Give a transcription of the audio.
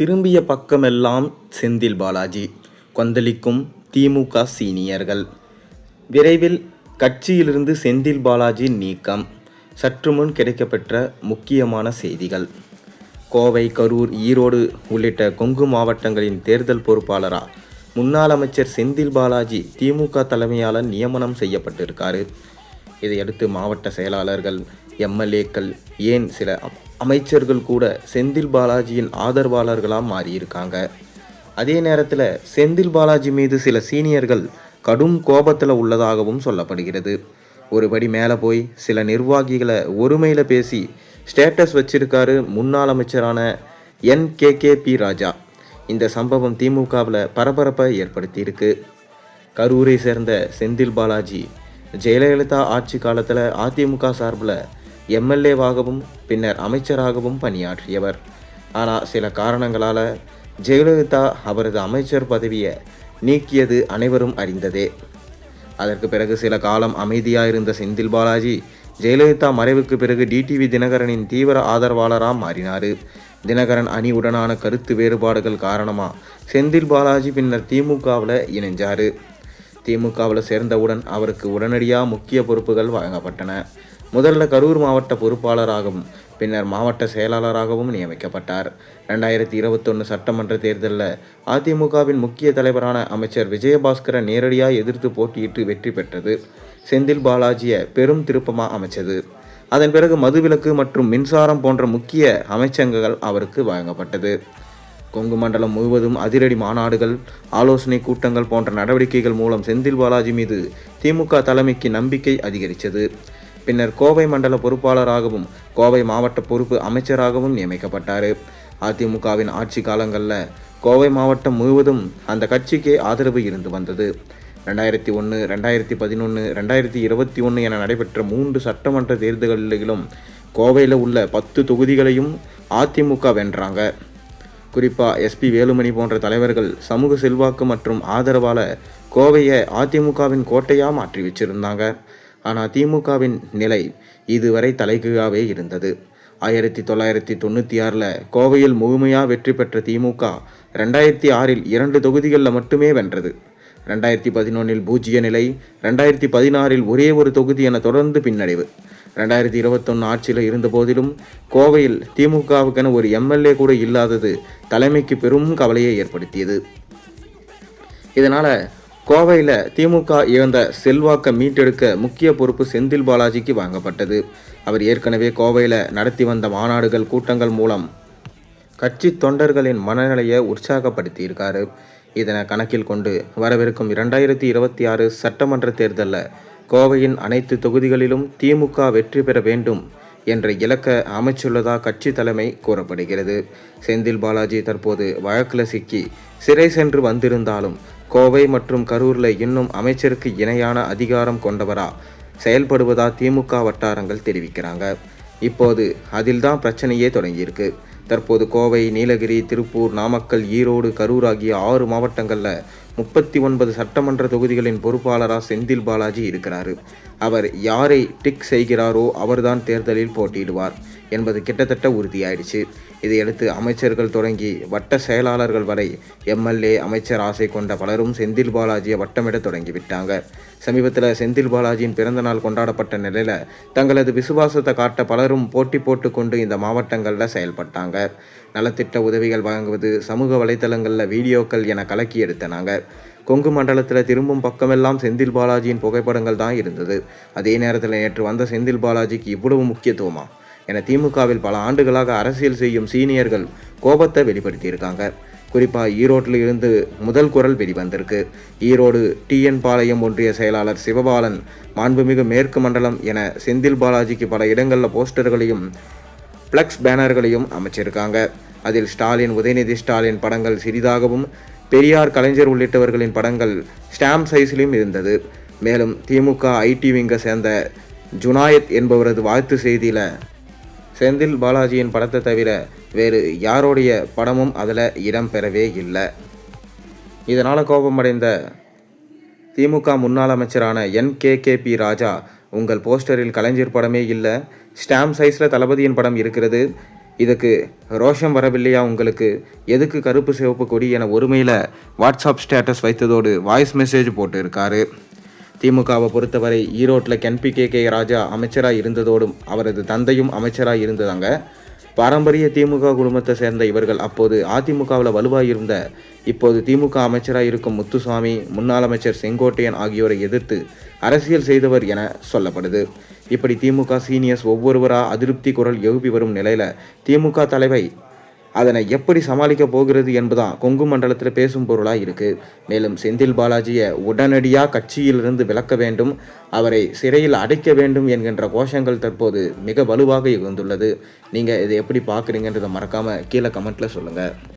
திரும்பிய பக்கமெல்லாம் செந்தில் பாலாஜி கொந்தளிக்கும் திமுக சீனியர்கள். விரைவில் கட்சியிலிருந்து செந்தில் பாலாஜி நீக்கம் சற்று முன் கிடைக்கப்பெற்ற முக்கியமான செய்திகள். கோவை கரூர் ஈரோடு உள்ளிட்ட கொங்கு மாவட்டங்களின் தேர்தல் பொறுப்பாளரா முன்னாள் அமைச்சர் செந்தில் பாலாஜி திமுக தலைமையாளர் நியமனம் செய்யப்பட்டிருக்காரு. இதையடுத்து மாவட்ட செயலாளர்கள் எம்எல்ஏக்கள் ஏன் சில அமைச்சர்கள் கூட செந்தில் பாலாஜியின் ஆதரவாளர்களாக மாறியிருக்காங்க. அதே நேரத்தில் செந்தில் பாலாஜி மீது சில சீனியர்கள் கடும் கோபத்தில் உள்ளதாகவும் சொல்லப்படுகிறது. ஒருபடி மேலே போய் சில நிர்வாகிகளை ஒருமையில் பேசி ஸ்டேட்டஸ் வச்சிருக்காரு முன்னாள் அமைச்சரான N. K. K. P. Raja. இந்த சம்பவம் திமுகவில் பரபரப்பை ஏற்படுத்தியிருக்கு. கரூரை சேர்ந்த செந்தில் பாலாஜி ஜெயலலிதா ஆட்சி காலத்தில் அதிமுக சார்பில் எம்எல்ஏவாகவும் பின்னர் அமைச்சராகவும் பணியாற்றியவர். ஆனால் சில காரணங்களால் ஜெயலலிதா அவரது அமைச்சர் பதவியை நீக்கியது அனைவரும் அறிந்ததே. அதற்கு பிறகு சில காலம் அமைதியாக இருந்த செந்தில் பாலாஜி ஜெயலலிதா மறைவுக்கு பிறகு டிடிவி தினகரனின் தீவிர ஆதரவாளராக மாறினார். தினகரன் அணியுடனான கருத்து வேறுபாடுகள் காரணமாக செந்தில் பாலாஜி பின்னர் திமுகவில் இணைஞ்சார். திமுகவில் சேர்ந்தவுடன் அவருக்கு உடனடியாக முக்கிய பொறுப்புகள் வழங்கப்பட்டன. முதல்ல கரூர் மாவட்ட பொறுப்பாளராகவும் பின்னர் மாவட்ட செயலாளராகவும் நியமிக்கப்பட்டார். ரெண்டாயிரத்தி இருபத்தொன்று சட்டமன்ற தேர்தலில் அதிமுகவின் முக்கிய தலைவரான அமைச்சர் விஜயபாஸ்கரை நேரடியாக எதிர்த்து போட்டியிட்டு வெற்றி பெற்றது. செந்தில் பாலாஜியை பெரும் திருப்பமாக அமைச்சது. அதன் பிறகு மதுவிலக்கு மற்றும் மின்சாரம் போன்ற முக்கிய அமைச்சகங்கள் அவருக்கு வழங்கப்பட்டது. கொங்கு மண்டலம் முழுவதும் அதிரடி மாநாடுகள் ஆலோசனை கூட்டங்கள் போன்ற நடவடிக்கைகள் மூலம் செந்தில் பாலாஜி மீது திமுக தலைமைக்கு நம்பிக்கை அதிகரித்தது. பின்னர் கோவை மண்டல பொறுப்பாளராகவும் கோவை மாவட்ட பொறுப்பு அமைச்சராகவும் நியமிக்கப்பட்டார். அதிமுகவின் ஆட்சி காலங்களில் கோவை மாவட்டம் முழுவதும் அந்த கட்சிக்கே ஆதரவு இருந்து வந்தது. ரெண்டாயிரத்தி ஒன்று ரெண்டாயிரத்தி பதினொன்று ரெண்டாயிரத்தி இருபத்தி ஒன்று என நடைபெற்ற மூன்று சட்டமன்ற தேர்தல்களிலும் கோவையில் உள்ள பத்து தொகுதிகளையும் அதிமுக வென்றாங்க. குறிப்பாக எஸ்பி வேலுமணி போன்ற தலைவர்கள் சமூக செல்வாக்கு மற்றும் ஆதரவால் கோவையை அதிமுகவின் கோட்டையாக மாற்றி வச்சிருந்தாங்க. ஆனால் திமுகவின் நிலை இதுவரை தலைகீழாவே இருந்தது. ஆயிரத்தி தொள்ளாயிரத்தி தொண்ணூற்றி ஆறில் கோவையில் முழுமையாக வெற்றி பெற்ற திமுக ரெண்டாயிரத்தி ஆறில் இரண்டு தொகுதிகளில் மட்டுமே வென்றது. ரெண்டாயிரத்தி பதினொன்றில் பூஜ்ஜிய நிலை ரெண்டாயிரத்தி பதினாறில் ஒரே ஒரு தொகுதி என தொடர்ந்து பின்னடைவு. ரெண்டாயிரத்தி இருபத்தொன்று ஆட்சியில் இருந்த போதிலும் கோவையில் திமுகவுக்கென ஒரு எம்எல்ஏ கூட இல்லாதது தலைமைக்கு பெரும் கவலையை ஏற்படுத்தியது. இதனால் கோவையில் திமுக இழந்த செல்வாக்கை மீட்டெடுக்க முக்கிய பொறுப்பு செந்தில் பாலாஜிக்கு வாங்கப்பட்டது. அவர் ஏற்கனவே கோவையில் நடத்தி வந்த மாநாடுகள் கூட்டங்கள் மூலம் கட்சி தொண்டர்களின் மனநிலையை உற்சாகப்படுத்தியிருக்காரு. இதனை கணக்கில் கொண்டு வரவிருக்கும் இரண்டாயிரத்தி இருபத்தி ஆறு சட்டமன்ற தேர்தலில் கோவையின் அனைத்து தொகுதிகளிலும் திமுக வெற்றி பெற வேண்டும் என்ற இலக்க அமைச்சுள்ளதா கட்சி தலைமை கூறப்படுகிறது. செந்தில் பாலாஜி தற்போது வழக்கில் சிக்கி சிறை சென்று வந்திருந்தாலும் கோவை மற்றும் கரூரில் இன்னும் அமைச்சருக்கு இணையான அதிகாரம் கொண்டவரா? செயல்படுவதா? திமுக வட்டாரங்கள் தெரிவிக்கிறாங்க. இப்போது அதில்தான் பிரச்சனையே தொடங்கியிருக்கு. தற்போது கோவை நீலகிரி திருப்பூர் நாமக்கல் ஈரோடு கரூர் ஆகிய ஆறு மாவட்டங்களில் முப்பத்தி ஒன்பது சட்டமன்ற தொகுதிகளின் பொறுப்பாளராக செந்தில் பாலாஜி இருக்கிறார். அவர் யாரை டிக் செய்கிறாரோ அவர்தான் தேர்தலில் போட்டியிடுவார் என்பது கிட்டத்தட்ட உறுதியாயிடுச்சு. இதையடுத்து அமைச்சர்கள் தொடங்கி வட்ட செயலாளர்கள் வரை எம்எல்ஏ அமைச்சர் ஆசை கொண்ட பலரும் செந்தில் பாலாஜியை வட்டமிட தொடங்கிவிட்டாங்க. சமீபத்தில் செந்தில் பாலாஜியின் பிறந்தநாள் கொண்டாடப்பட்ட நிலையில் தங்களது விசுவாசத்தை காட்ட பலரும் போட்டி போட்டுக்கொண்டு இந்த மாவட்டங்களில் செயல்பட்டாங்க. நலத்திட்ட உதவிகள் வழங்குவது சமூக வலைத்தளங்களில் வீடியோக்கள் என கலக்கி எடுத்தனாங்க. கொங்கு மண்டலத்தில் திரும்பும் பக்கமெல்லாம் செந்தில் பாலாஜியின் புகைப்படங்கள் தான் இருந்தது. அதே நேரத்தில் நேற்று வந்த செந்தில் பாலாஜிக்கு இவ்வளவு முக்கியத்துவமா? என திமுகவில் பல ஆண்டுகளாக அரசியல் செய்யும் சீனியர்கள் கோபத்தை வெளிப்படுத்தியிருக்காங்க. குறிப்பாக ஈரோட்டில் இருந்து முதல் குரல் வெளிவந்திருக்கு. ஈரோடு டிஎன் பாளையம் ஒன்றிய செயலாளர் சிவபாலன் மாண்புமிகு மேற்கு மண்டலம் என செந்தில் பாலாஜிக்கு பல இடங்களில் போஸ்டர்களையும் ஃப்ளெக்ஸ் பேனர்களையும் அமைச்சிருக்காங்க. அதில் ஸ்டாலின் உதயநிதி ஸ்டாலின் படங்கள் சிறிதாகவும் பெரியார் கலைஞர் உள்ளிட்டவர்களின் படங்கள் ஸ்டாம்ப் சைஸிலும் இருந்தது. மேலும் திமுக ஐடி விங்கை சேர்ந்த ஜுனாயத் என்பவரது வாழ்த்து செய்தியில் செந்தில் பாலாஜியின் படத்தை தவிர வேறு யாருடைய படமும் அதில் இடம்பெறவே இல்லை. இதனால் கோபமடைந்த திமுக முன்னாள் அமைச்சரான N. K. K. P. Raja உங்கள் போஸ்டரில் கலைஞர் படமே இல்லை. ஸ்டாம்ப் சைஸில் தளபதியின் படம் இருக்கிறது. இதுக்கு ரோஷம் வரவில்லையா உங்களுக்கு? எதுக்கு கருப்பு சிவப்பு கொடி என ஒருமையில் வாட்ஸ்அப் ஸ்டேட்டஸ் வைத்ததோடு வாய்ஸ் மெசேஜ் போட்டு இருக்காரு திமுகவை பொறுத்தவரை ஈரோட்டில் கென்பி கே கே ராஜா அமைச்சராக இருந்ததோடும் அவரது தந்தையும் அமைச்சராக இருந்ததாங்க. பாரம்பரிய திமுக குடும்பத்தை சேர்ந்த இவர்கள் அப்போது அதிமுகவில் வலுவாக இருந்த இப்போது திமுக அமைச்சராக இருக்கும் முத்துசாமி முன்னாள் அமைச்சர் செங்கோட்டையன் ஆகியோரை எதிர்த்து அரசியல் செய்தவர் என சொல்லப்படுது. இப்படி திமுக சீனியர்ஸ் ஒவ்வொருவராக அதிருப்தி குரல் எழுப்பி வரும் நிலையில் திமுக தலைவை அதனை எப்படி சமாளிக்க போகிறது என்பதான் கொங்கு மண்டலத்தில் பேசும் பொருளாக இருக்குது மேலும் செந்தில் பாலாஜியை உடனடியாக கட்சியிலிருந்து விலக்க வேண்டும் அவரை சிறையில் அடைக்க வேண்டும் என்கின்ற கோஷங்கள் தற்போது மிக வலுவாக இருந்துள்ளது நீங்கள் இதை எப்படி பார்க்குறீங்கன்றதை மறக்காமல் கீழே கமெண்ட்டில் சொல்லுங்கள்